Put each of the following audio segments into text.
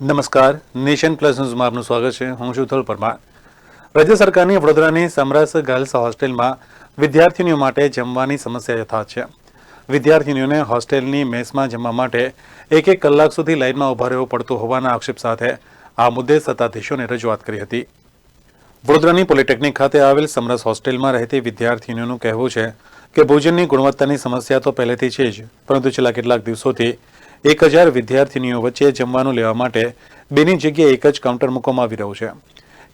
નમસ્કાર. Nation plus ન્યૂઝમાં આપનું સ્વાગત છે. હું શુથલ પરમાર. રાજ્ય સરકારની વડોદરાની સમરસ ગર્લ્સ હોસ્ટેલમાં વિદ્યાર્થીનીઓ માટે જમવાની સમસ્યા યથાર્થ છે. વિદ્યાર્થીનીઓને હોસ્ટેલની મેસમાં જમવા માટે એક એક કલાક સુધી લાઇનમાં ઊભા રહેવું પડતું હોવાના આક્ષેપ સાથે આ મુદ્દે સત્તાધીશોને રજૂઆત કરી હતી. વડોદરાની પોલિટેકનિક ખાતે આવેલ સમરસ હોસ્ટેલમાં રહેતી વિદ્યાર્થીનીઓનું કહેવું છે કે ભોજનની ગુણવત્તાની સમસ્યા તો પહેલેથી છે જ, પરંતુ છેલ્લા કેટલાક દિવસોથી એક હજાર વિદ્યાર્થીનીઓ વચ્ચે જમવાનું લેવા માટે બેની જગ્યાએ એક જ કાઉન્ટર મૂકવામાં આવી રહ્યું છે.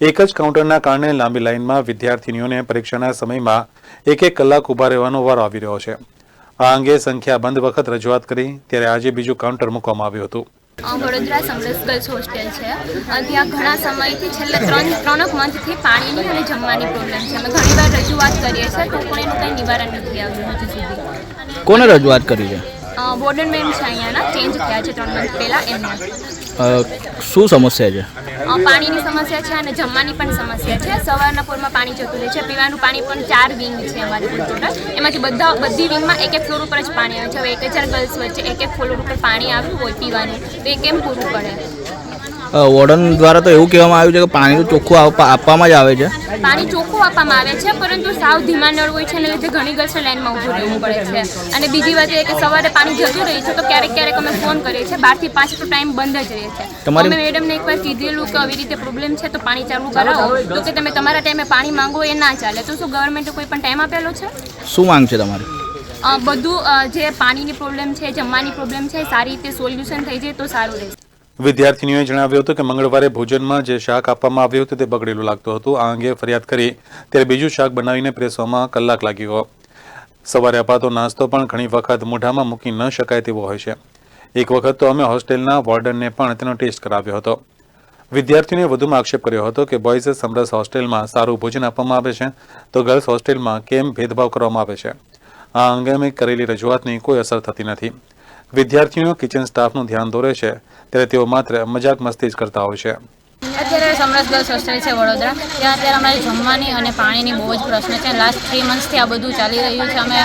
એક જ કાઉન્ટરના કારણે લાંબી લાઇનમાં વિદ્યાર્થીનીઓને પરીક્ષાના સમયમાં એક એક કલાક ઊભા રહેવાનો વારો આવી રહ્યો છે. આ અંગે સંખ્યાબંધ વખત રજૂઆત કરી ત્યારે આજે બીજું કાઉન્ટર મૂકવામાં આવ્યું હતું. વડોદરા સમરસ ગર્લ્સ હોસ્ટેલ છે. ત્યાં ઘણા સમયથી છેલ્લા ત્રણ ત્રણક મંથથી પાણીની અને જમવાની પ્રોબ્લેમ છે. અમે ઘણીવાર રજૂઆત કરીએ છીએ તો પણ એનું કંઈ નિવારણ નથી આવ્યું હજુ સુધી. કોને રજૂઆત કરી છે? વોર્ડન મેમ છે અહીંયાના. ચેન્જ થયા છે ત્રણ મંથ પહેલાં એમને. શું સમસ્યા છે? પાણીની સમસ્યા છે અને જમવાની પણ સમસ્યા છે. સવારના પોરમાં પાણી જતું રહે છે. પીવાનું પાણી પણ ચાર વિંગ છે અમારી ટોટલ એમાંથી બધા બધી વિંગમાં એક એક ફ્લોર ઉપર જ પાણી આવે છે. હવે એક હજાર ગર્લ્સ વચ્ચે એક એક ફ્લોર ઉપર પાણી આવ્યું હોય પીવાનું તો એ કેમ પૂરું પડે? વોર્ડન દ્વારા તો એવું કહેવામાં આવ્યું છે કે પાણી તો ચોખ્ખું આપવામાં જ આવે છે. પાણી ચોખ્ખું આપવામાં આવે છે પરંતુ સાવ ધીમા નળ હોય છે અને લીધે ઘણી ગર્લ્સને લાઈનમાં ઊભું રહેવું પડે છે. અને બીજી વાત એ કે સવારે પાણી જતું રહે છે તો ક્યારેક ક્યારેક અમે ફોન કરીએ છીએ બારથી પાંચ તો ટાઈમ બંધ જ રહે છે. તમારી- અમે મેડમને એકવાર કીધેલું કે આવી રીતે પ્રોબ્લેમ છે તો પાણી ચાલુ કરાવો તો કે તમે તમારા ટાઈમે પાણી માંગો એ ના ચાલે. તો શું ગવર્મેન્ટે કોઈ પણ ટાઈમ આપેલો છે? શું માંગ છે તમારી? બધું જે પાણીની પ્રોબ્લેમ છે જમવાની પ્રોબ્લેમ છે સારી રીતે સોલ્યુશન થઈ જાય તો સારું રહેશે વિદ્યાર્થીનીઓએ જણાવ્યું હતું કે મંગળવારે ભોજનમાં જે શાક આપવામાં આવ્યું હતું તે બગડેલું લાગતું હતું. આ અંગે ફરિયાદ કરી ત્યારે બીજું શાક બનાવીને પ્રેસવામાં કલાક લાગ્યો. ગયો સવારે અપાતો નાસ્તો પણ ઘણી વખત મોઢામાં મૂકી ન શકાય તેવો હોય છે. એક વખત તો અમે હોસ્ટેલના વોર્ડનને પણ તેનો ટેસ્ટ કરાવ્યો હતો. વિદ્યાર્થીઓએ વધુમાં આક્ષેપ કર્યો હતો કે બોયઝ સમરસ હોસ્ટેલમાં સારું ભોજન આપવામાં આવે છે તો ગર્લ્સ હોસ્ટેલમાં કેમ ભેદભાવ કરવામાં આવે છે? આ અંગે અમે કરેલી રજૂઆતની કોઈ અસર થતી નથી. વિદ્યાર્થીઓ કિચન સ્ટાફનું ધ્યાન દોરે છે, ત્યારે તેઓ માત્ર મજાક મસ્તી જ કરતા હોય છે. સમરસ ગર્લ્સ હોસ્ટેલ છે વડોદરા. ત્યાં અત્યારે અમારે જમવાની અને પાણીની બહુ જ પ્રશ્ન છે. લાસ્ટ થ્રી મંથથી આ બધું ચાલી રહ્યું છે. અમે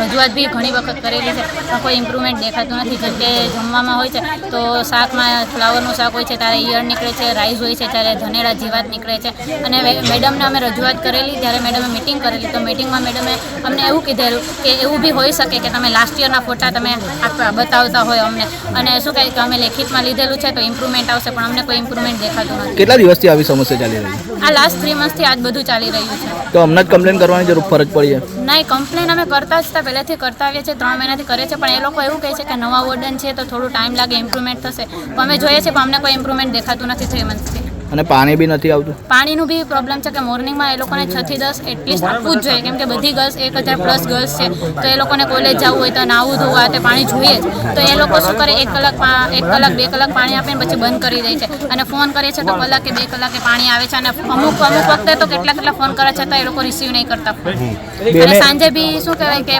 રજૂઆત બી ઘણી વખત કરેલી છે. પણ કોઈ ઇમ્પ્રુવમેન્ટ દેખાતું નથી. કે જમવામાં હોય છે, તો શાકમાં ફ્લાવરનું શાક હોય છે, ત્યારે ઈયળ નીકળે છે રાઈસ હોય છે, ત્યારે ધનેડા જીવાત નીકળે છે. અને મેડમને અમે રજૂઆત કરેલી, ત્યારે મેડમે મિટિંગ કરેલી. તો મિટિંગમાં મેડમે અમને એવું કીધેલું કે એવું બી હોઈ શકે કે તમે લાસ્ટ યરના ફોટા તમે આપવા બતાવતા હોય અમને. અને શું કહે કે અમે લેખિતમાં લીધેલું છે, તો ઇમ્પ્રુવમેન્ટ આવશે, પણ અમને કોઈ ઇમ્પ્રુવમેન્ટ દેખાતું નથી. કેટલા દિવસથી આવી સમસ્યા ચાલી રહી છે? આ લાસ્ટ થ્રી મંથથી આજ બધું ચાલી રહ્યું છે. તો હમણાં જ કમ્પ્લેન કરવાની જરૂર ફરજ પડી છે? નહીં કમ્પ્લેન અમે કરતા જ હતા પહેલેથી કરતા આવીએ છીએ ત્રણ મહિનાથી કરે છે પણ એ લોકો એવું કહે છે કે નવા વોર્ડન છે તો થોડું ટાઈમ લાગે ઇમ્પ્રુવમેન્ટ થશે. પણ અમે જોઈએ છીએ પણ અમને કોઈ ઇમ્પ્રુવમેન્ટ દેખાતું નથી થ્રી મંથથી અને પાણી બી નથી આવતું? પાણીનું બી પ્રોબ્લેમ છે કે મોર્નિંગમાં એ લોકોને છ થી દસ એટલીસ્ટ આપવું જ જોઈએ. કેમ કે બધી ગર્લ્સ એક હજાર પ્લસ ગર્લ્સ છે. તો એ લોકોને કોલેજ જવું હોય તો નાવું ધોવું આ તે પાણી જોઈએ જ. તો એ લોકો શું કરે? એક કલાક એક કલાક બે કલાક પાણી આપે ને પછી બંધ કરી દે છે. અને ફોન કરીએ છીએ તો કલાકે બે કલાકે પાણી આવે છે અને અમુક અમુક વખતે તો કેટલા કેટલા ફોન કરે છતાં એ લોકો રિસીવ નહીં કરતા. અને સાંજે બી શું કહેવાય કે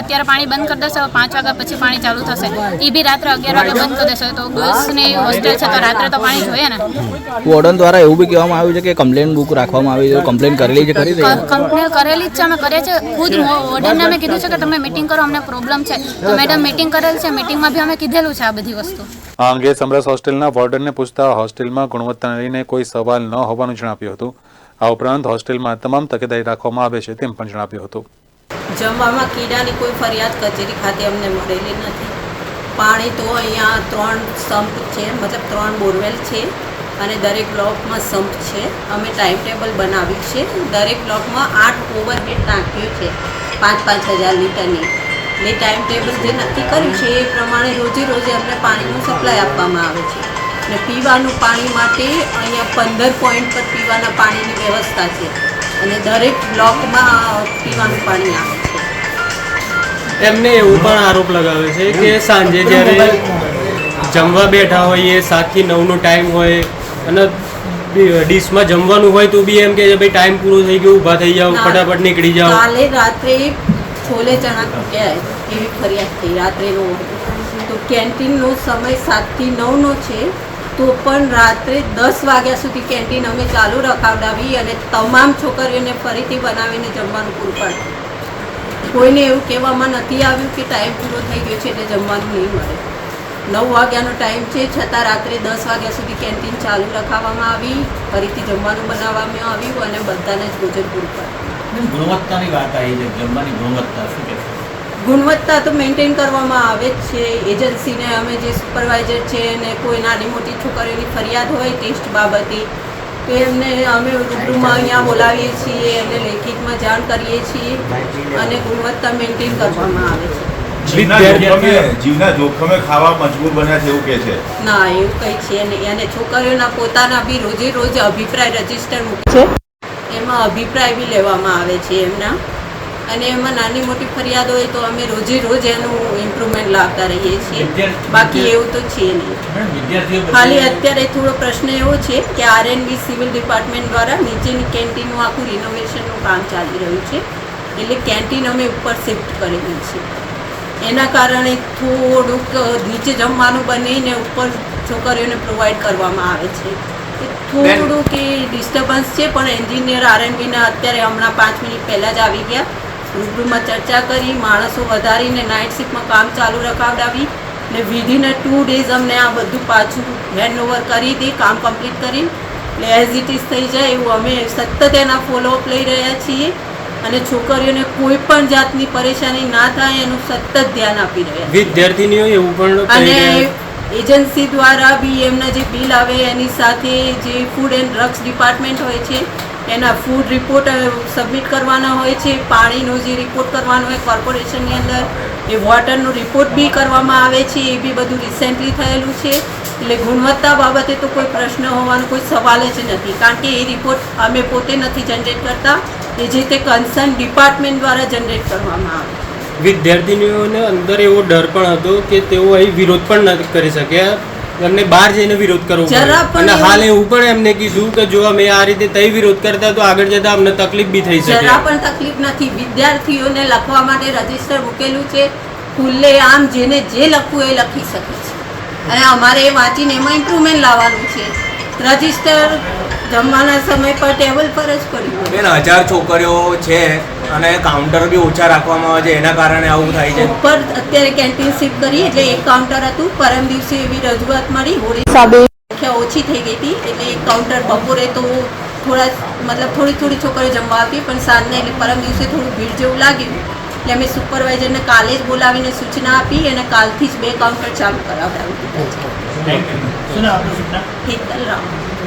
અત્યારે પાણી બંધ કરી દેશે પાંચ વાગ્યા પછી પાણી ચાલુ થશે. એ બી રાત્રે અગિયાર વાગે બંધ કરી દેશે. તો ગર્લ્સની હોસ્ટેલ છે તો રાત્રે તો પાણી જોઈએ ને. વોર્ડન દ્વારા એવું બી કહેવામાં આવ્યું છે કે કમ્પ્લેન બુક રાખવામાં આવી છે કમ્પ્લેન કરેલી છે કરી કમ્પ્લેન કરેલી જ છે અમે કરીએ છીએ. ખુદ વોર્ડનને અમે કીધું છે કે તમે મિટિંગ કરો અમને પ્રોબ્લેમ છે. તો મેડમ મિટિંગ કરેલ છે મિટિંગમાં બી અમે કીધેલું છે આ બધી વસ્તુ. આ અંગે સમરસ હોસ્ટેલના વોર્ડનને પૂછતા હોસ્ટેલમાં ગુણવત્તાને લઈને કોઈ સવાલ ન હોવાનું જણાવ્યું હતું. આ ઉપરાંત હોસ્ટેલમાં તમામ તકેદારી રાખવામાં આવે છે તેમ પણ જણાવ્યું હતું. જમવામાં કીડાની કોઈ ફરિયાદ કચેરી ખાતે અમને મળેલી નથી. પાણી તો અહીંયા ત્રણ સંપ છે મતલબ ત્રણ બોરવેલ છે. અને દરેક બ્લોકમાં સંપ છે. અમે ટાઈમ ટેબલ બનાવ્યું છે. દરેક બ્લોકમાં આઠ ઓવરહેડ નાખ્યું છે. પાંચ પાંચ હજાર લીટરની. એટલે ટાઈમ ટેબલ જે નક્કી કર્યું છે એ પ્રમાણે રોજે રોજે અમને પાણીનું સપ્લાય આપવામાં આવે છે. અને પીવાનું પાણી માટે અહીંયા પંદર પોઈન્ટ પર પીવાના પાણીની વ્યવસ્થા છે. અને દરેક બ્લોકમાં પીવાનું પાણી આવે છે. એમને એવું પણ આરોપ લગાવે છે કે સાંજે જ્યારે જમવા બેઠા હોઈએ, સાતથી નવનો ટાઈમ હોય અને ડીશમાં જમવાનું હોય તો બી એમ કે ભાઈ ટાઈમ પૂરો થઈ ગયો ઊભા થઈ જાઓ ફટાફટ નીકળી જાઓ. કાલે રાત્રે છોલે ચણા તૂટ્યા એવી ફરિયાદ થઈ રાત્રેનો તો કેન્ટીનનો સમય સાતથી નવનો છે તો પણ રાત્રે દસ વાગ્યા સુધી કેન્ટીન અમે ચાલુ રખાવડાવી અને તમામ છોકરીઓને ફરીથી બનાવીને જમવાનું પૂરું પાડ્યું. કોઈને એવું કહેવામાં નથી આવ્યું કે ટાઈમ પૂરો થઈ ગયો છે એટલે જમવાનું નહીં મળે. નવ વાગ્યાનો ટાઈમ છે. છતાં રાત્રે દસ વાગ્યા સુધી કેન્ટીન ચાલુ રખાવવામાં આવી. ફરીથી જમવાનું બનાવવામાં આવ્યું અને બધાને જ ભોજન પૂરું પાડ્યું ગુણવત્તાની વાત આવી છે. જમવાની ગુણવત્તા શું કહેશો ગુણવત્તા તો મેન્ટેન કરવામાં આવે જ છે. એજન્સીને અમે જે સુપરવાઇઝર છે અને કોઈ નાની મોટી છોકરીઓની ફરિયાદ હોય ટેસ્ટ બાબતે તો એમને અમે રૂબરૂમાં અહીંયા બોલાવીએ છીએ અને લેખિતમાં જાણ કરીએ છીએ અને ગુણવત્તા મેન્ટેન કરવામાં આવે છે. જીવના જોખમે ખાવા મજબૂર બન્યા છે એવું કે છે. ના એવું કંઈ છે નહીં. અને છોકરીઓના પોતાના બી રોજે રોજ અભિપ્રાય રજિસ્ટર મૂકે છે. એમાં અભિપ્રાય બી લેવામાં આવે છે એમના. અને એમાં નાની મોટી ફરિયાદ હોય તો અમે રોજે રોજ એનું ઇમ્પ્રુવમેન્ટ લાવતા રહીએ છીએ. બાકી એવું તો છે નહીં. ખાલી અત્યારે થોડો પ્રશ્ન એવો છે કે આરએનબી સિવિલ ડિપાર્ટમેન્ટ દ્વારા નીચેની કેન્ટીનનું આખું રિનોવેશનનું કામ ચાલી રહ્યું છે. એટલે કેન્ટીન અમે ઉપર શિફ્ટ કરેલી છે એના કારણે થોડુંક નીચે જમવાનું બનીને ઉપર છોકરીઓને પ્રોવાઈડ કરવામાં આવે છે. થોડુંક એ ડિસ્ટર્બન્સ છે પણ એન્જિનિયર આરએનબીના અત્યારે હમણાં પાંચ મિનિટ પહેલાં જ આવી ગયા. રૂબરૂમાં ચર્ચા કરી માણસો વધારીને નાઇટ શિફ્ટમાં કામ ચાલુ રખાવડાવી ને વિધિન ટુ ડેઝ અમને આ બધું પાછું હેન્ડઓવર કરી દે કામ કમ્પ્લીટ કરી એટલે એઝ ઇટ ઇઝ થઈ જાય એવું અમે સતત એના ફોલોઅપ લઈ રહ્યા છીએ. અને છોકરીઓને કોઈ પણ જાતની પરેશાની ના થાય એનું સતત ધ્યાન આપી રહ્યા વિદ્યાર્થીનીઓ એવું પણ અને એજન્સી દ્વારા બી એમના જે બિલ આવે એની સાથે જે ફૂડ એન્ડ ડ્રગ્સ ડિપાર્ટમેન્ટ હોય છે એના ફૂડ રિપોર્ટ સબમિટ કરવાના હોય છે. પાણીનો જે રિપોર્ટ કરવાનો હોય કોર્પોરેશનની અંદર એ વોટરનો રિપોર્ટ બી કરવામાં આવે છે એ બી બધું રિસેન્ટલી થયેલું છે. એટલે ગુણવત્તા બાબતે તો કોઈ પ્રશ્ન હોવાનો કોઈ સવાલ જ નથી કારણ કે એ રિપોર્ટ અમે પોતે નથી જનરેટ કરતા. એ જે તે કન્સર્ન ડિપાર્ટમેન્ટ દ્વારા જનરેટ કરવામાં આવે. છે વિદ્યાર્થીનીઓને અંદર એવો ડર પણ હતો કે તેઓ અહીં વિરોધ પણ નથી કરી શક્યા એમને બહાર જઈને વિરોધ કરવો અને હાલ એવું પણ એમને કીધું કે જો અમે આ રીતે તઈ વિરોધ કરતા તો આગળ જતા અમને તકલીફ બી થઈ શકે. જરા પણ તકલીફ નથી. વિદ્યાર્થીઓને લખવા માટે રજિસ્ટર મૂકેલું છે. ખુલ્લે આમ જેને જે લખવું એ લખી શકે છે. અને અમારે એ વાંચીને એમાં ઇમ્પ્રુવમેન્ટ લાવવાનું છે. રજિસ્ટર જમવાના સમય પર ટેબલ પર જ પડ્યું હોય. બેન હજાર છોકરીઓ છે અને કાઉન્ટર બી ઓછા રાખવામાં આવે છે એના કારણે આવું થાય છે. ઉપર અત્યારે કેન્ટીન શિફ્ટ કરી એટલે એક કાઉન્ટર હતું. પરમ દિવસે એવી રજૂઆત મળી. હોળી સંખ્યા ઓછી થઈ ગઈ હતી એટલે એક કાઉન્ટર બપોરે તો થોડા મતલબ થોડી થોડી છોકરીઓ જમવા આવતી પણ સાંજને એટલે પરમ દિવસે થોડું ભીડ જેવું લાગ્યું. એટલે અમે સુપરવાઇઝરને કાલે જ બોલાવીને સૂચના આપી અને કાલથી જ બે કાઉન્ટર ચાલુ કરાવડાવી ઠીક છે